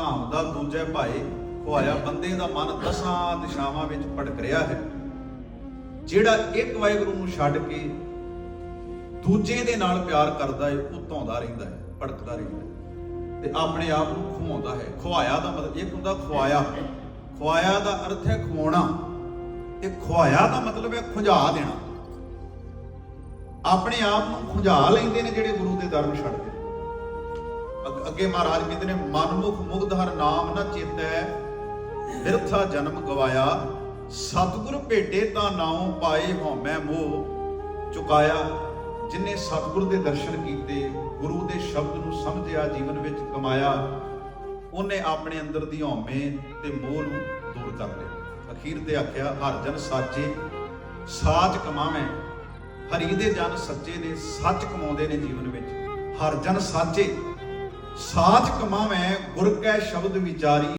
ਧਾਮ ਦਾ ਦੂਜੇ ਭਾਈ ਖੁਆਇਆ ਬੰਦੇ ਦਾ ਮਨ ਦਸਾਂ ਦਿਸ਼ਾਵਾਂ ਵਿੱਚ ਭਟਕ ਰਿਹਾ ਹੈ। ਜਿਹੜਾ ਇੱਕ ਵਾਹਿਗੁਰੂ ਨੂੰ ਛੱਡ ਕੇ ਦੂਜੇ ਦੇ ਨਾਲ ਪਿਆਰ ਕਰਦਾ ਹੈ ਉਹ ਧੌਂਦਾ ਰਹਿੰਦਾ ਹੈ ਭਟਕਦਾ ਰਹਿੰਦਾ ਹੈ ਤੇ ਆਪਣੇ ਆਪ ਨੂੰ ਖਵਾਉਂਦਾ ਹੈ। ਖਵਾਇਆ ਦਾ ਮਤਲਬ ਇੱਕ ਹੁੰਦਾ ਖਵਾਇਆ। ਖਵਾਇਆ ਦਾ ਅਰਥ ਹੈ ਖਵਾਉਣਾ। ਤੇ ਖਵਾਇਆ ਦਾ ਮਤਲਬ ਹੈ ਖੁੰਝਾ ਦੇਣਾ। ਆਪਣੇ ਆਪ ਨੂੰ ਖੁੰਝਾ ਲੈਂਦੇ ਨੇ ਜਿਹੜੇ ਗੁਰੂ ਦੇ ਦਰ ਨੂੰ ਛੱਡਦੇ ਨੇ। ਅੱਗੇ ਮਹਾਰਾਜ ਕਹਿੰਦੇ ਨੇ, ਮਨਮੁਖ ਮੁਗਧ ਹਰ ਨਾਮ ਨਾ ਚੇਤੈ ਬਿਰਥਾ ਜਨਮ ਗਵਾਇਆ, ਸਤਿਗੁਰ ਭੇਟੇ ਤਾਂ ਨਾਉ ਪਾਏ ਹਉਮੈ ਮੋਹ, ਚੁਕਾਇਆ। ਜਿਨੇ ਸਤਿਗੁਰ ਦੇ ਦਰਸ਼ਨ ਕੀਤੇ, ਗੁਰੂ ਦੇ ਸ਼ਬਦ ਨੂੰ ਸਮਝਿਆ, ਜੀਵਨ ਵਿੱਚ ਕਮਾਇਆ, ਉਹਨੇ ਆਪਣੇ ਅੰਦਰ ਦੀ ਹਉਮੈ ਤੇ ਮੋਹ ਨੂੰ ਦੂਰ ਕਰ ਲਿਆ। ਅਖੀਰ ਤੇ ਆਖਿਆ, ਹਰ ਜਨ ਸਾਚੇ, ਸਾਚ ਕਮਾਵੇਂ। ਹਰੀ ਦੇ ਜਨ ਸੱਚੇ ਨੇ, ਸੱਚ ਕਮਾਉਂਦੇ ਨੇ ਜੀਵਨ ਵਿੱਚ। ਹਰ ਜਨ ਸਾਚੇ। ਸਾਚ ਕਮਾਵੇਂ ਗੁਰ ਕੈ ਸ਼ਬਦ ਵਿਚਾਰੀ।